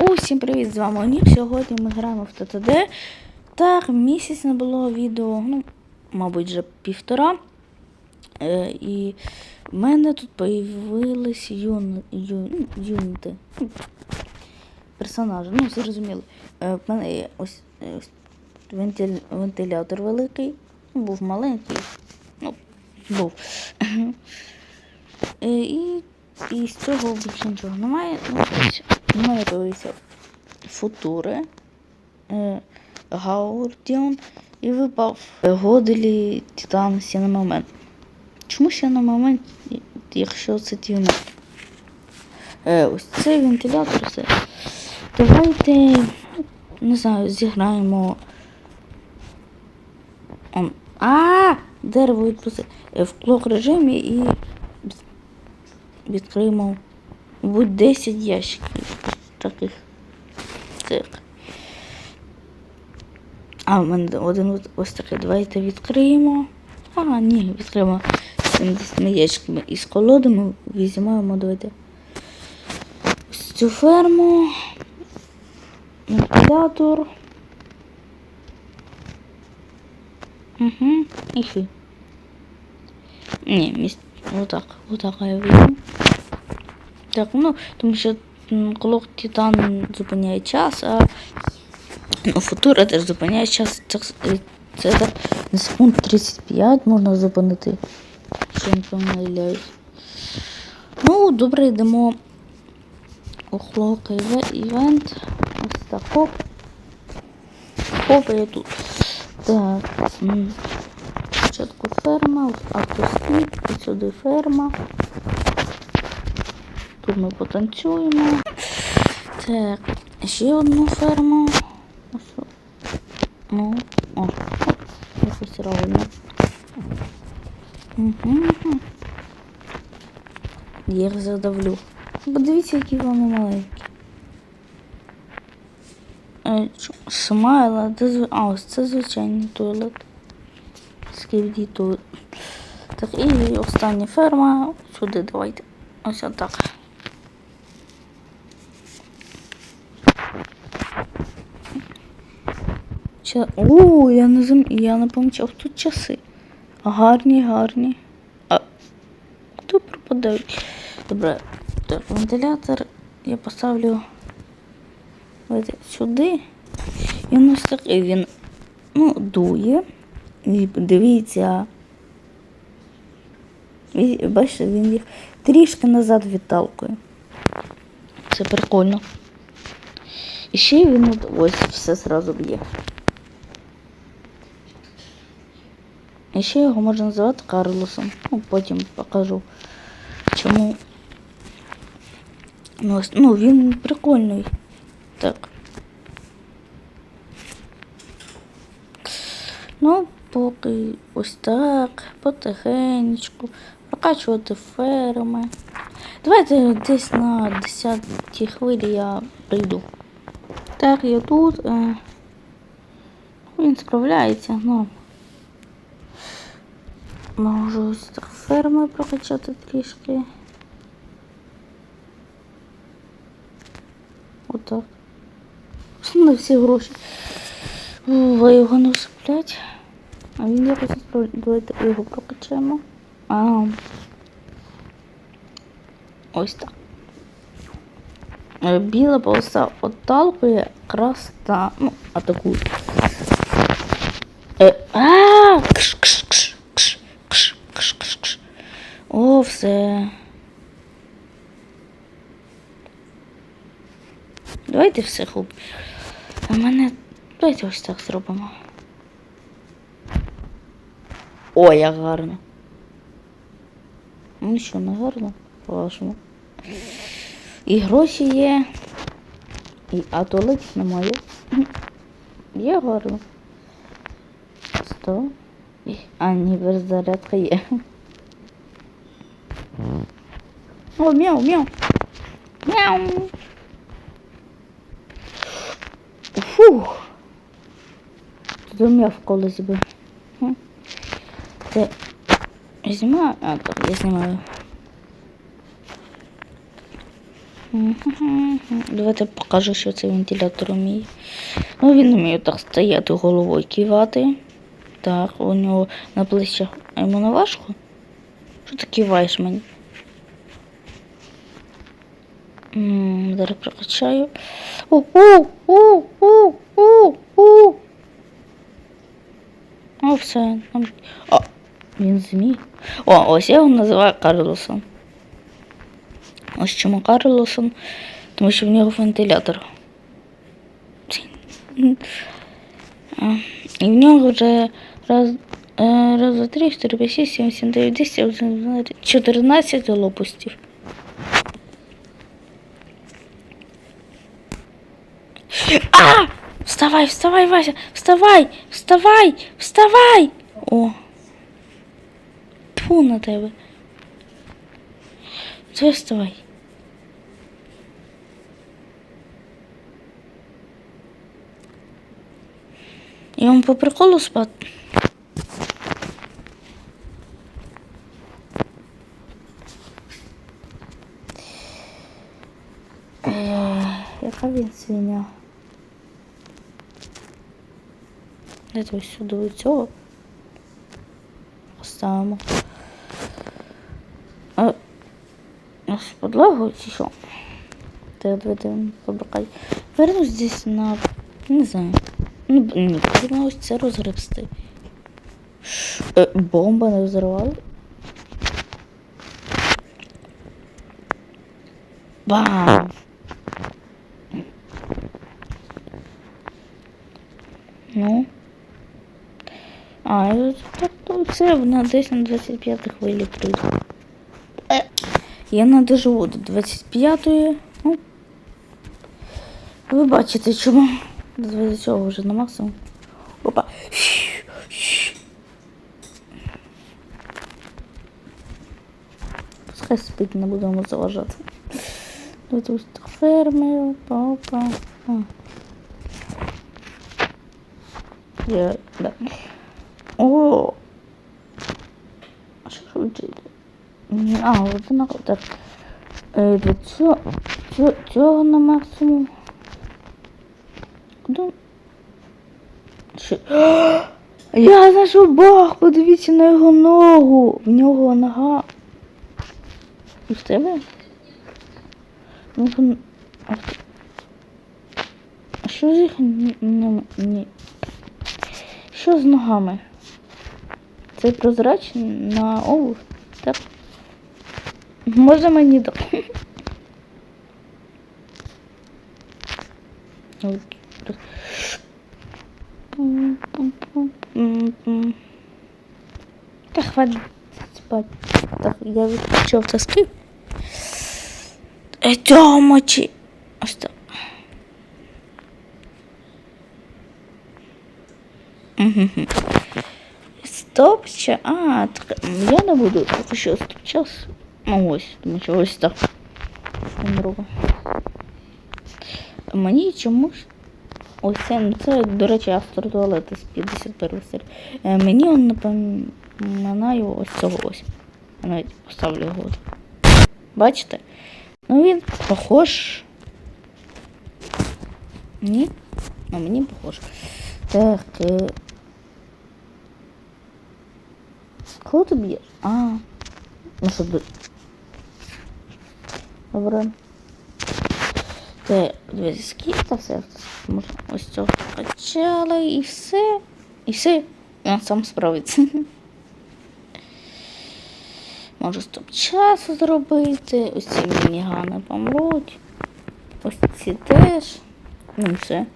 Усім привіт, з вами Онік. Сьогодні ми граємо в ТТД. Так, місяць не було відео, ну, мабуть, вже півтора. Е, і в мене тут появились юн, ю, юніти. Ну, Персонажі, ну, зрозуміло. Е, в мене є ось, е, ось вентиль, вентилятор великий. Ну, був маленький. Ну, був. Е, і, і з цього більше нічого немає. Ну, ось, в мене появився футури, е, Гаурдіон і випав Годелі Титан на момент. Чому ще на момент, якщо це тівна? Е, ось цей вентилятор все. Давайте, не знаю, зіграємо. А, дерево відпусти. Е, В клок режимі і відкриємо будь 10 ящиків таких цих. А, в мене один ось такий. Давайте відкриємо. А, ні, відкриємо 70 ящиками із колодами. Візьмемо, давайте. Ось цю ферму. Вентилятор. Угу. І фі. Ні, міс... отак. Отак я візьму. Так, ну, тому що клок Титан зупиняє час, а футура теж зупиняє час. Це на секунд 35 можна зупинити. Я не помиляюсь. Ну, добре, йдемо у клок івент. Ось так, хоп. Хоп, я тут. Так. Спочатку ферма, автоскіп, і сюди ферма. Тут ми потанцюємо. Так, ще одну ферму. Ну, о, якось ровно. Угу. Я їх задавлю. Подивіться, які вони маленькі. Е, Смайла, де. А, ось це звичайний туалет. Скільки тут. Так, і остання ферма. Сюди давайте. Ось отак. Ча... О, я не зам... я не тут часи. Гарні, гарні. А хто пропадають? Добре. Так, вентилятор я поставлю давайте, сюди. І у нас такий він ну, дує. І дивіться. І, бачите, він їх трішки назад відталкує. Це прикольно. І ще він ось все зразу б'є. Ще його можна називати Карлосом. Ну, потім покажу. Чому. Ну, ну він прикольний. Так. Ну, поки ось так, потихенечку, прокачувати ферми. Давайте десь на 10 хвилі я прийду. Так, я тут. Е, він справляється, ну. Можу так ферми прокачати трішки. Отак. На всі гроші. Ви його не всиплять. А він якось. Давайте його прокачаємо. А. Ось так. Біла полоса отталкує, красна, ну, атакує. Давайте все, хлоп. У мене. Давайте ось так зробимо. О, як гарно. Ну що, не гарно? По-вашому. І гроші є. І, а туалетів немає. Є гарно. Сто. А, ні, беззарядка є. О, мяу, мяу. Мяу. Фух. Тут мяв в колесі би. Це знімаю? А, так, я знімаю. Давайте покажу, що цей вентилятор вміє. Ну, він вміє так стояти головою кивати. Так, у нього на плечах. Йому не важко? Що ти киваєш мені? Зараз прокачаю. У, у, у, у, у, у. О, все. О, він зміг. О, ось я його називаю Карлосом. Ось чому Карлосон, тому що в нього вентилятор. І в нього вже раз, е, раз, два, три, чотири, п'ять, шість, сім, сім, дев'ять, десять, одинадцять, 14 лопастів. А! Вставай, вставай, Вася! Вставай! Вставай! Вставай! О! Тьфу на тебе. Це вставай. І вам по приколу спати? Е, Яка він свиня? Дайте ось сюди до цього. Поставимо. А, ось подлагу чи що? Так, давайте побракай. Вернусь здесь на. Не знаю. Ну, потрібно ось це розгребсти. Е, бомба не взорвали? Бам! Ну. А, я то на десь на 25 хвилі прийду. Я не доживу до 25-ї. Ну, ви бачите, чому до цього вже на максимум. Опа. Пускай спить, не будемо заважати. Так ферми, опа, опа. А. Я, да. О! А так. Е, цього, цього, цього на максимум. Куди? Що? Я знайшов баг, подивіться на його ногу. В нього нога. І тебе? Ну, що з їх ні. Що з ногами? Це прозрачний на обув? Так? Може мені так? Ой, М-м-м. Та хватить спать. Так, я відключив таски. Е, Тьомочі. Ось так. Мгм. Стоп, ще. А, так, я не буду поки що час. Ну ось, тому що ось так. Помру. Мені чомусь. Ось це, ну, це, до речі, автор туалету з 51 серії. Е, мені він напоминає ось цього ось. Я навіть поставлю його. Бачите? Ну він похож. Ні? А мені похож. Так. Е... Кого ти б'єш? А. Ну що ти? Добре. Це зв'язки та все. Можна ось цього качали і все. І все. Він сам справиться. Можу стоп часу зробити. Ось ці мінігани помруть. Ось ці теж. Ну все.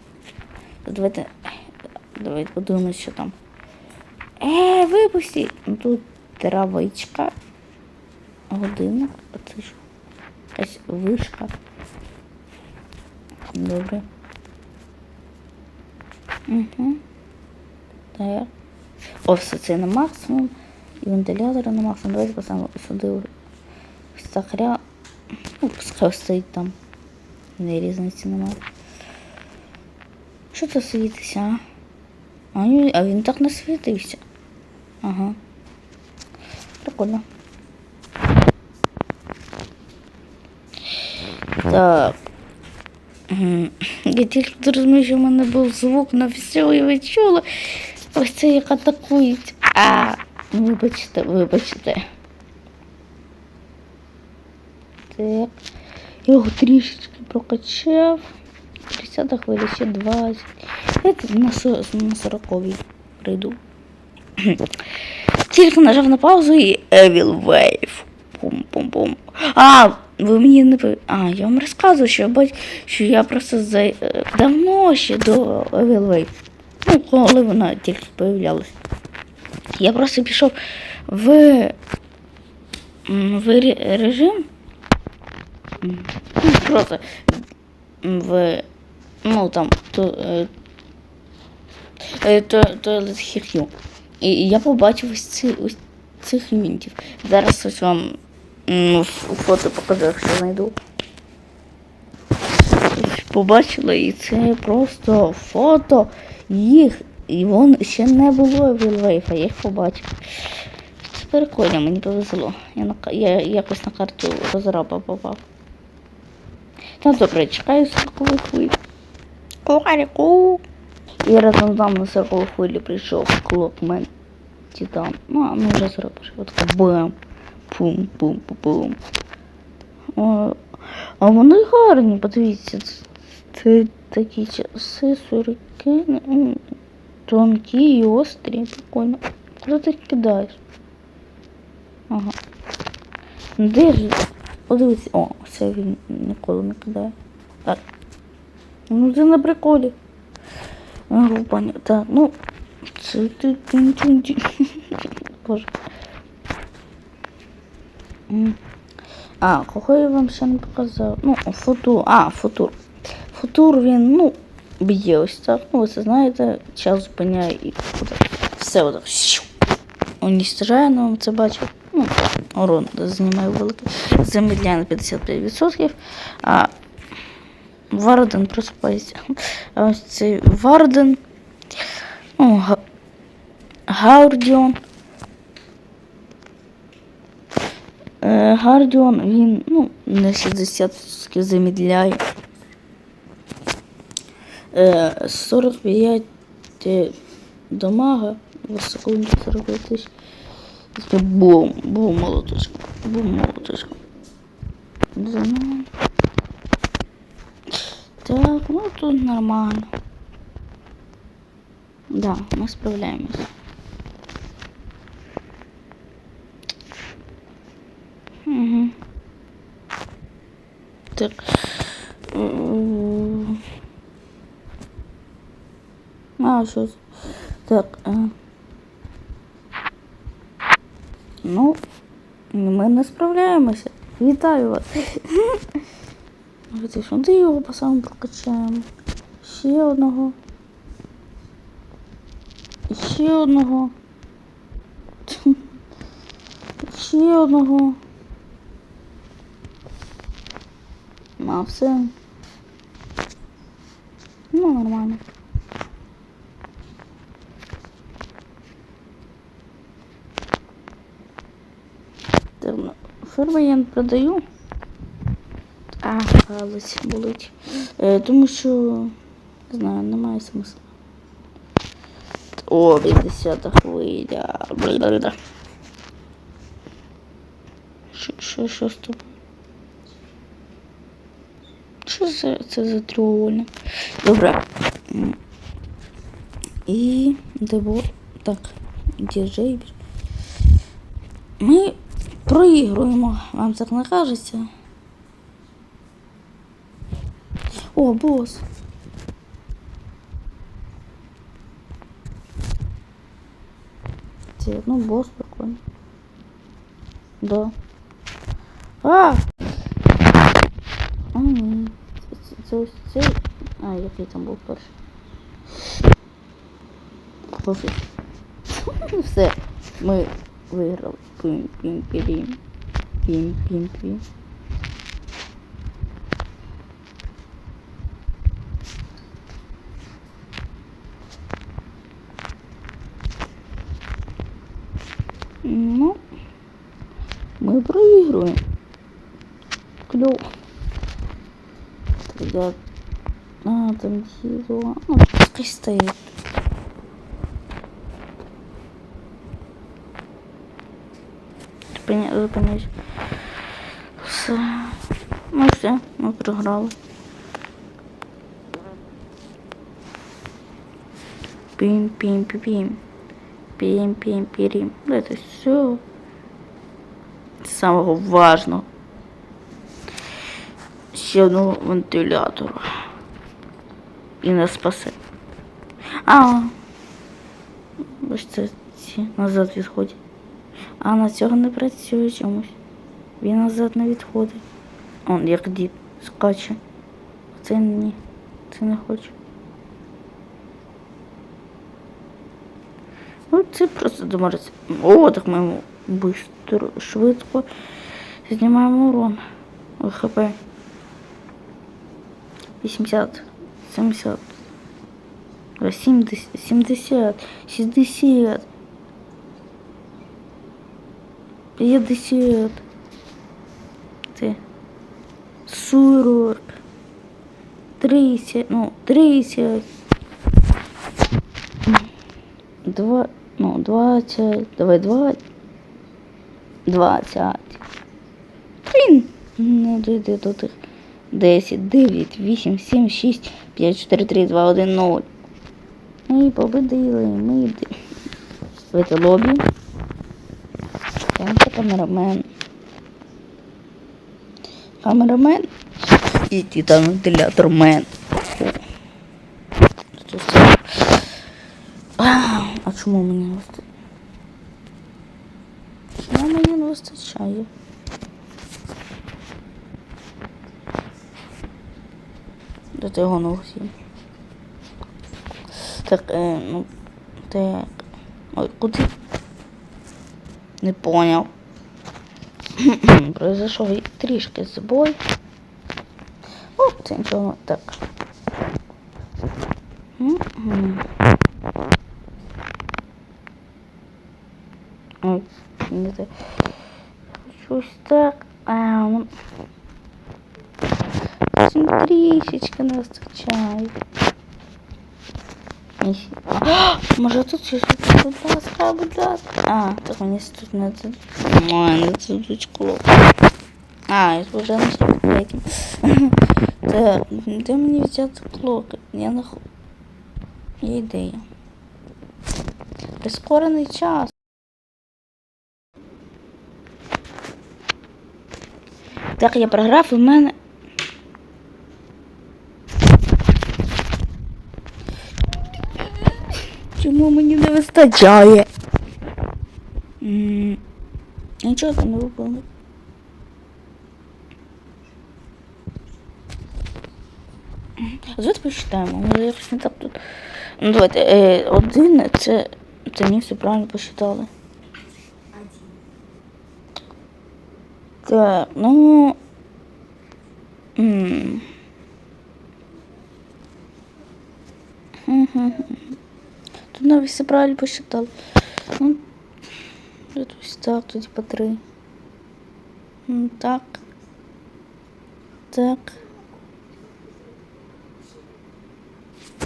Давайте. Давайте подивимось, що там. Е, випустіть! Ну тут травичка. Годинник. Оце що? Якась вишка. Добре. Угу. Так. О, все це на максимум. І вентилятори на максимум. Давайте поставимо сюди ось так ря. Ну, пускай стоїть там. Не різниці немає. Що це світиться? А, а він так не світився. Ага. Прикольно. Так. Я тільки зрозумів, що в мене був звук на все, і ви чули. Ось це як атакують. А, вибачте, вибачте. Так. Його трішечки прокачав. 30 хвиля, ще 20. Я на 40 прийду. Тільки нажав на паузу і Evil Wave. Пум-пум-пум. А, ви мені не А, я вам розказував, що, бач... що я просто за... е, давно ще до Evil Wave. Ну, коли вона тільки появлялась. Я просто пішов в, в режим. Ну, просто в. Ну там то, е, то, Toilet Hero. І я побачив ось, ці, ось цих юнітів. Зараз ось вам ф- фото покажу, якщо знайду. Побачила, і це просто фото їх. І вон ще не було Вілвейфа, я їх побачив. Це прикольно, мені повезло. Я, на, я якось на карту розраба попав. Та добре, чекаю сорокової хвилі. Кукаріку. І разом з нами на сороковій хвилі прийшов Клокмен Титан. Ну, а ми вже зробиш. Отако бам. Пум, пум, пум, пум. О, а вони гарні, подивіться. Це, такі часи, сороки. м, Тонкі і острі, прикольно. Куди ти кидаєш? Ага. Де ж? Подивись. О, це він ніколи не кидає. Так. Ну це на приколі. Група. Так, ну. Боже. А, кого я вам ще не показав? Ну, футур. А, футур. Футур він, ну, б'є ось так. Ну, ви це знаєте, час зупиняє і отак. Все отак. щу. Унічтожає, ну, вам це бачив. Ну, урон знімає великий. Замедляє на 55%. А Варден просипається. А ось цей Варден. Ну, Га- Гаурдіон. Е, Гардіон, він, ну, на 60% замедляє. Е, 45 е, дамага, в секунду 45 тисяч. Бум, бум, молоточка, бум, молоточка. Так, ну тут нормально. Да, мы справляемся. Угу. Так. А, що? Так. е. Ну, ми не справляємося. Вітаю вас. Що, ти його по прокачаємо. Ще одного. І ще одного. Ще одного. А все. Ну, нормально. Ну, я продаю. Галузь болить. Тому що, не знаю, немає смисла. О, 50 хвиля. Бля-бля-бля. Що, що, що з тобою? Що це, це за треугольник? Добре. І дебор. Так, де? Ми проігруємо. Вам так не кажеться? О, босс. Це, ну, босс прикольно. Да. А! А, ні. Це, це, це ось цей. А, який там був перший. Пофіг. Все. Ми виграли. Пім, пім, пім. Пім, пім, пім. Ну, ми проігруємо. Кльово. я... А, там діло. Ну, пускай стоїть. Зупинись. Все. Ну все, ми програли. Пім, пім, пім, пірім. Это все. Самого важного. Ще одного вентилятора. І не спасе. А. Ці назад відходять. А на цього не працює чомусь. Він назад не відходить. Он як дід скаче. Це ні. Це не хочу. Ну, це просто домореться. О, так ми йому бистро, швидко знімаємо урон. Хп. 80, 70, 70, 70, 60, 50. Це 40, 30, ну, 30. Два, ну, 20, давай 20. 20. Блін, не дойде до тих. 10, 9, 8, 7, 6, 5, 4, 3, 2, 1, 0. Ми победили, ми. В це лобі. Там камерамен. Камерамен. І титан вентилятормен. Це все. А, а чому мені не вистачає? Чому мені не вистачає? До того не всім. Так, е, ну, так. Ой, куди? Не поняв. Произошов трішки збой. О, це нічого так. Ой, не те. Щось так. А, ну. Зовсім трішечки не вистачає. Ні. А, Може тут щось, будь ласка, будь ласка. А, так мені тут не це. Ой, не це дучкло. А, я вже на третім. Так, де мені взяти клоки? Я не ху... Є ідея. Прискорений час. Так, я програв, і в мене. Чому мені не вистачає? Нічого там не виповнив. А посчитаємо. Якось не так тут. Ну давайте. Е, один це. Це ні, все правильно посчитали. Так, ну. м. Мгм. Тут навіть все правильно посчитали. Ну, тут ось так, тоді по три. М, Так. Так.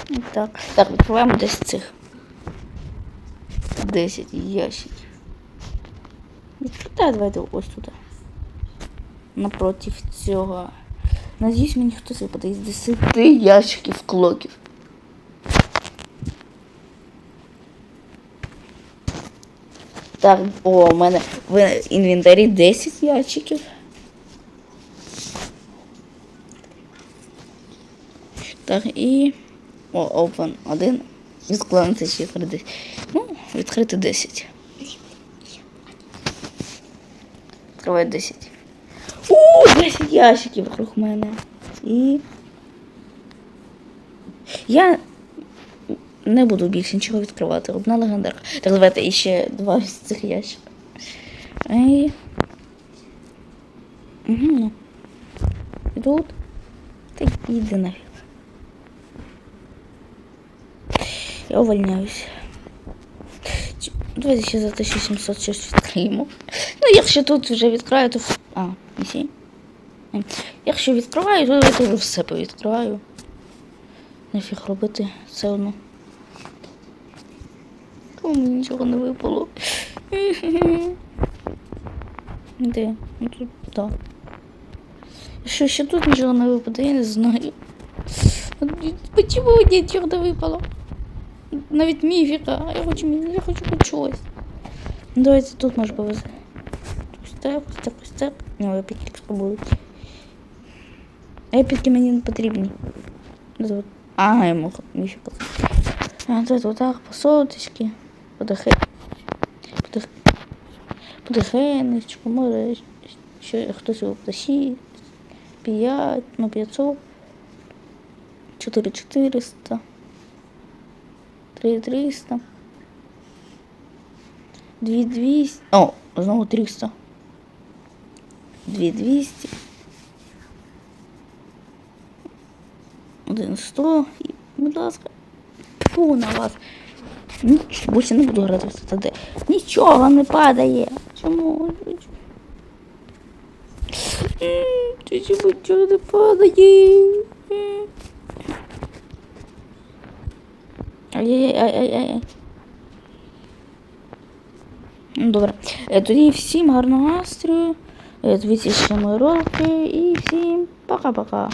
І так. Так, відкриваємо десь цих. 10 ящиків. Відкритай, давайте ось туди. Напротив цього. Надіюсь, мені хтось випаде із 10 ящиків клоків. Так, о, у мене в інвентарі 10 ящиків. Так, і. О, open 1. Відклонити цифри 10. Ну, відкрити 10. Відкривай 10. О, 10 ящиків вокруг мене. І. Я не буду більше нічого відкривати. Одна легендарка. Так, давайте іще два з цих ящиків. І... Угу. І тут. Та йди нафіг. Я увольняюсь. Давайте ще за 1700 щось відкриємо. Ну, якщо тут вже відкраю, то... А, не Якщо відкриваю, то я теж все повідкриваю. Нафіг робити все одно. Чому мені нічого не випало? Де? Ну тут так. Що ще тут нічого не випаде, я не знаю. Почему мені нічого не випало? Навіть міфіка, я хочу, я хочу хоч. Ну, Давайте тут може повезе. Ось так, так, так. Ні, епіки спробують. Епіки мені не потрібні. Ну, А, я можу міфіка. А тут отак, по соточки. Подихи. Подих... Подихенечку, може, ще хтось його пташі. 5, ну 500. 4400. 3300. 2200. О, знову 300. 2200. 100. І, будь ласка. Фу на вас. Нічого, більше не буду грати в СТД. Нічого не падає. Чому? Чому нічого не падає? Ай-яй-яй-яй-яй. Ну, добре. Е, Тоді всім гарного настрою. Е, Дивіться ще мої ролики і всім пока-пока.